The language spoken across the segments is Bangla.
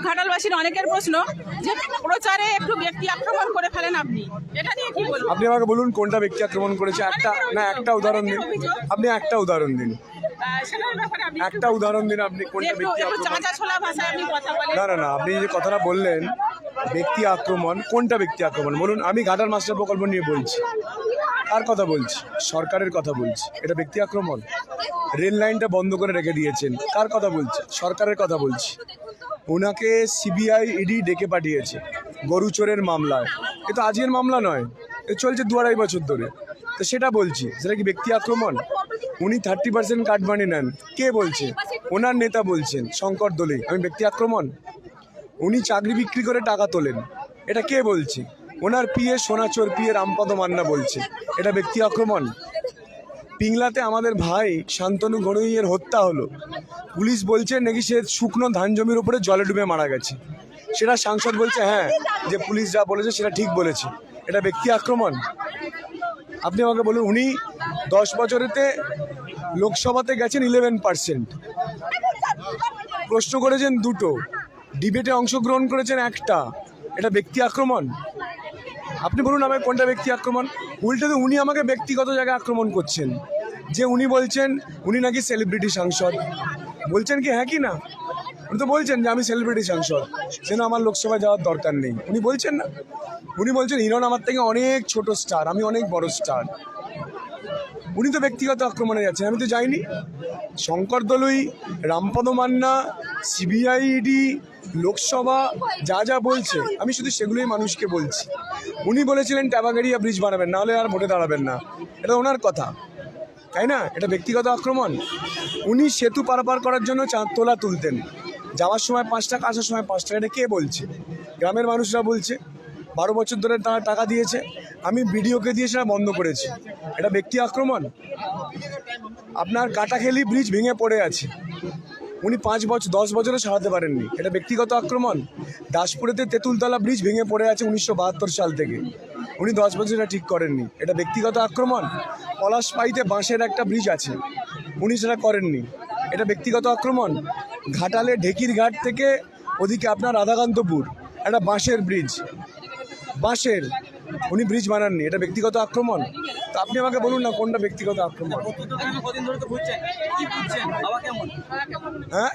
ঘাটালবাসীর অনেকের প্রশ্ন যে প্রচারে একটু ব্যক্তি আক্রমণ করে ফেলেন আপনি? এটা নিয়ে কি বলব? আপনি আমাকে বলুন কোনটা ব্যক্তি আক্রমণ করেছে? একটা না একটা উদাহরণ দিন। আপনি একটা উদাহরণ দিন। একটু- উদাহরণ দিন আপনি কোনটা ব্যক্তি না না না আপনি যে কথাটা বললেন ব্যক্তি আক্রমণ কোনটা ব্যক্তি আক্রমণ? বলুন আমি ঘাটার মাস্টার প্রকল্প নিয়ে বলছি। কার কথা বলছি? সরকারের কথা বলছি। এটা ব্যক্তি আক্রমণ? রেল লাইনটা বন্ধ করে রেখে দিয়েছেন। কার কথা বলছি? সরকারের কথা বলছি। ওনাকে সিবিআই ইডি ডেকে পাঠিয়েছে গরু চোরের মামলায়। এ তো আজকের মামলা নয়, এ চলছে দু আড়াই বছর ধরে। তো সেটা বলছি, সেটা কি ব্যক্তি আক্রমণ? উনি থার্টি পার্সেন্ট কাটমানি নেন। কে বলছে? ওনার নেতা বলছেন, শঙ্কর দোলে। আমি ব্যক্তি আক্রমণ? উনি চাকরি বিক্রি করে টাকা তোলেন। এটা কে বলছে? ওনার পিএ সোনাচোর পিএ রামপদ মান্না বলছে। এটা ব্যক্তি আক্রমণ? পিংলাতে আমাদের ভাই শান্তনু গড়ইয়ের হত্যা হলো। পুলিশ বলছে নাকি সে শুকনো ধান জমির উপরে জলে ডুবে মারা গেছে। সেটা সাংসদ বলছে হ্যাঁ যে পুলিশ যা বলেছে সেটা ঠিক বলেছে। এটা ব্যক্তি আক্রমণ? আপনি আমাকে বলুন, উনি দশ বছরেতে লোকসভাতে গেছেন ইলেভেন পার্সেন্ট প্রশ্ন করেছেন দুটো। ডিবেটে অংশগ্রহণ করেছেন একটা। এটা ব্যক্তি আক্রমণ? আপনি বলুন আমাকে কোনটা ব্যক্তি আক্রমণ? উল্টে তো উনি আমাকে ব্যক্তিগত জায়গায় আক্রমণ করছেন। যে উনি বলছেন, উনি নাকি সেলিব্রিটি সাংসদ। বলছেন কি হ্যাঁ কি না? উনি তো বলছেন যে আমি সেলিব্রিটি সাংসদ। সেন আমার লোকসভায় যাওয়ার দরকার নেই। উনি বলছেন না? উনি বলছেন হিরণ আমার থেকে অনেক ছোট স্টার আমি অনেক বড় স্টার উনি তো ব্যক্তিগত আক্রমণে যাচ্ছেন, আমি তো যাইনি। শঙ্কর দলুই, রামপদ মান্না সিবিআইডি লোকসভা, যা যা বলছে, আমি শুধু সেগুলোই মানুষকে বলছি। উনি বলেছিলেন ট্যাবাগাড়িয়া ব্রিজ বানাবেন, নাহলে আর ভোটে দাঁড়াবেন না। এটা ওনার কথা। তাই না? এটা ব্যক্তিগত আক্রমণ। উনি সেতু পারাপার করার জন্য তোলা তুলতেন। যাওয়ার সময় পাঁচ টাকা, আসার সময় পাঁচ টাকা। এটা কে বলছে? গ্রামের মানুষরা বলছে। বারো বছর ধরে তারা টাকা দিয়েছে। আমি বিডিওকে দিয়ে সেটা বন্ধ করেছি। এটা ব্যক্তি আক্রমণ। আপনার কাটাখেলি ব্রিজ ভেঙে পড়ে আছে। উনি পাঁচ বছর, দশ বছরে সারাতে পারেননি। এটা ব্যক্তিগত আক্রমণ। দাসপুরেতে তেঁতুলতলা ব্রিজ ভেঙে পড়ে আছে উনিশশো বাহাত্তর সাল থেকে। উনি দশ বছর ঠিক করেননি। এটা ব্যক্তিগত আক্রমণ? পলাশ পাইতে বাঁশের একটা ব্রিজ আছে। উনি সেটা করেননি। এটা ব্যক্তিগত আক্রমণ? ঘাটালে ঢেকির ঘাট থেকে ওদিকে আপনার রাধাকান্তপুর, একটা বাঁশের ব্রিজ। বাঁশের। উনি ব্রিজ বানাননি। এটা ব্যক্তিগত আক্রমণ? তা আপনি আমাকে বলুন না কোনটা ব্যক্তিগত আক্রমণ? কি হ্যাঁ?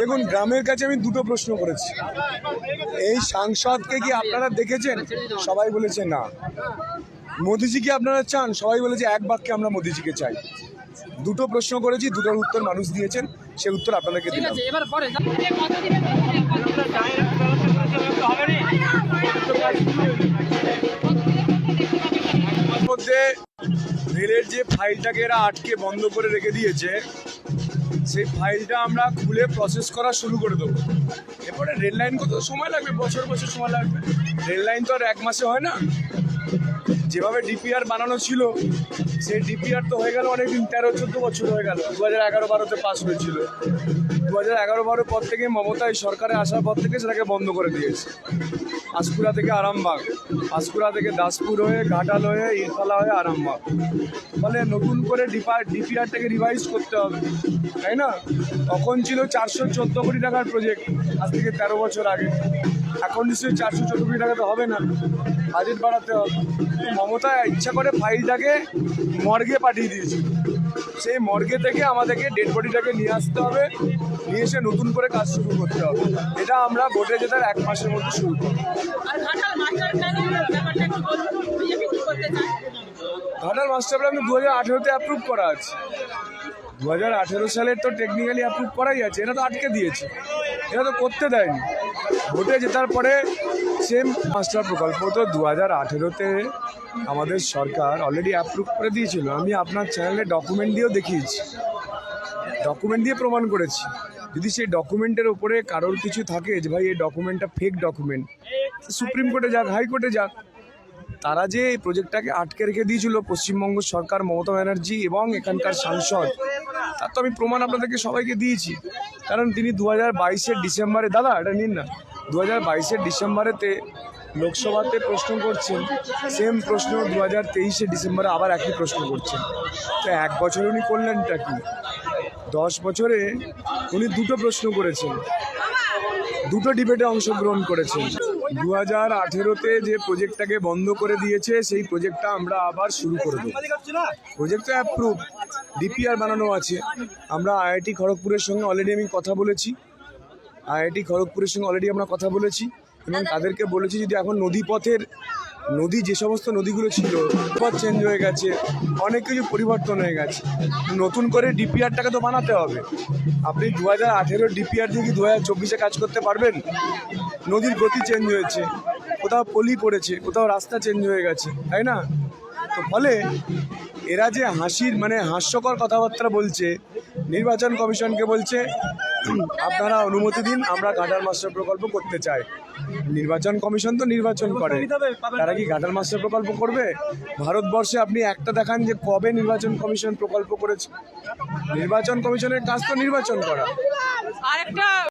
দেখুন গ্রামের কাছে আমি দুটো প্রশ্ন করেছি। এই সাংসদকে কি আপনারা দেখেছেন? সবাই বলেছে না। মোদিজিকে আপনারা চান? সবাই বলেছে এক বাক্যে আমরা মোদিজিকে চাই। দুটো প্রশ্ন করেছি দুটোর উত্তর মানুষ দিয়েছেন। সে উত্তর আপনাদেরকে দিলাম। এবার পরে তার মধ্যে রেলের যে ফাইলটাকে এরা আটকে বন্ধ করে রেখে দিয়েছে, সেই ফাইলটা আমরা খুলে প্রসেস করা শুরু করে দেবো। এরপরে রেল লাইন কত? সময় লাগবে? বছর বছর সময় লাগবে? রেল লাইন তো আর এক মাসে হয় না। যেভাবে ডিপিআর বানানো ছিল, সেই ডিপিআর তো হয়ে গেল অনেকদিন, তেরো, চোদ্দ বছর হয়ে গেল। দু হাজার এগারো, বারোতে পাস হয়েছিল। দু হাজার এগারো, বারো পর থেকে মমতা এই সরকারে আসার পর থেকে সেটাকে বন্ধ করে দিয়েছে। আশকুড়া থেকে আরামবাগ, আশকুড়া থেকে দাসপুর হয়ে, ঘাটাল হয়ে ইরফালা হয়ে আরামবাগ। ফলে নতুন করে ডিপা ডিপিআরটাকে রিভাইজ করতে হবে, তাই না? তখন ছিল চারশো চোদ্দ কোটি টাকার প্রজেক্ট আজ থেকে তেরো বছর আগে। এখন নিশ্চয়ই চারশো চোদ্দ কোটি টাকা তো হবে না। বাজেট বাড়াতে হবে। মমতা ইচ্ছা করে ফাইলটাকে মর্গে পাঠিয়ে দিয়েছে। সেই মর্গে থেকে আমাদেরকে ডেড বডিটাকে নিয়ে আসতে হবে নিয়ে এসে নতুন করে কাজ শুরু করতে হবে। এটা আমরা ভোটে জেতার এক মাসের মধ্যে শুরু করব। ঘাটাল মাস্টার প্ল্যান দু হাজার আঠেরোতে অ্যাপ্রুভ করা আছে। দু হাজার আঠেরো সালের তো টেকনিক্যালি অ্যাপ্রুভ করাই আছে এটা তো আটকে দিয়েছে। এটা তো করতে দেয়নি। ভোটে জেতার পরে সেম মাস্টার প্রকল্প তো দু হাজার আঠেরোতে আমাদের সরকার অলরেডি অ্যাপ্রুভ করে দিয়েছিল। আমি আপনার চ্যানেলে ডকুমেন্ট দিয়েও দেখিয়েছি। ডকুমেন্ট দিয়ে প্রমাণ করেছি। যদি সেই ডকুমেন্টের ওপরে কারোর কিছু থাকে যে ভাই এই ডকুমেন্টটা ফেক ডকুমেন্ট সুপ্রিম কোর্টে যাক হাইকোর্টে যাক, তারা যে এই প্রজেক্টটাকে আটকে রেখে দিয়েছিল, পশ্চিমবঙ্গ সরকার, মমতা ব্যানার্জি এবং এখানকার সাংসদ, তার তো আমি প্রমাণ আপনাদেরকে সবাইকে দিয়েছি। কারণ তিনি দু হাজার বাইশের ডিসেম্বরে, দাদা এটা নিন না দু হাজার বাইশের ডিসেম্বরেতে লোকসভাতে প্রশ্ন করছেন, সেম প্রশ্ন দু হাজার তেইশে ডিসেম্বরে আবার একই প্রশ্ন করছেন। তো এক বছর উনি করলেনটা কি? দশ বছরে উনি দুটো প্রশ্ন করেছেন। দুটো ডিবেটে অংশগ্রহণ করেছেন। দু হাজার আঠেরোতে যে প্রজেক্টটাকে বন্ধ করে দিয়েছে, সেই প্রজেক্টটা আমরা আবার শুরু করে দেবো। প্রজেক্ট তো অ্যাপ্রুভ ডিপিআর বানানো আছে। আমরা আইআইটি খড়গপুরের সঙ্গে অলরেডি আমি কথা বলেছি। আইআইটি খড়গপুরের সঙ্গে অলরেডি আমরা কথা বলেছি এবং তাদেরকে বলেছি যদি এখন নদীপথের নদী যে সমস্ত নদীগুলো ছিল পথ চেঞ্জ হয়ে গেছে অনেক কিছু পরিবর্তন হয়ে গেছে নতুন করে ডিপিআরটাকে তো বানাতে হবে। আপনি দু হাজার আঠেরো ডিপিআর দিয়ে কি দু হাজার চব্বিশে কাজ করতে পারবেন? নদীর গতি চেঞ্জ হয়েছে কোথাও পলি পড়েছে কোথাও রাস্তা চেঞ্জ হয়ে গেছে তাই না? তো ফলে এরা যে হাসির মানে হাস্যকর কথাবার্তা বলছে নির্বাচন কমিশনকে বলছে আপনারা অনুমতি দিন, আমরা গাডার মাস্টার প্রকল্প করতে চাই। নির্বাচন কমিশন তো নির্বাচন করে। তারা কি গাডার মাস্টার প্রকল্প করবে? ভারতবর্ষে আপনি একটা দেখান যে কবে নির্বাচন কমিশন প্রকল্প করেছে। নির্বাচন কমিশনের কাজ তো নির্বাচন করা। আর একটা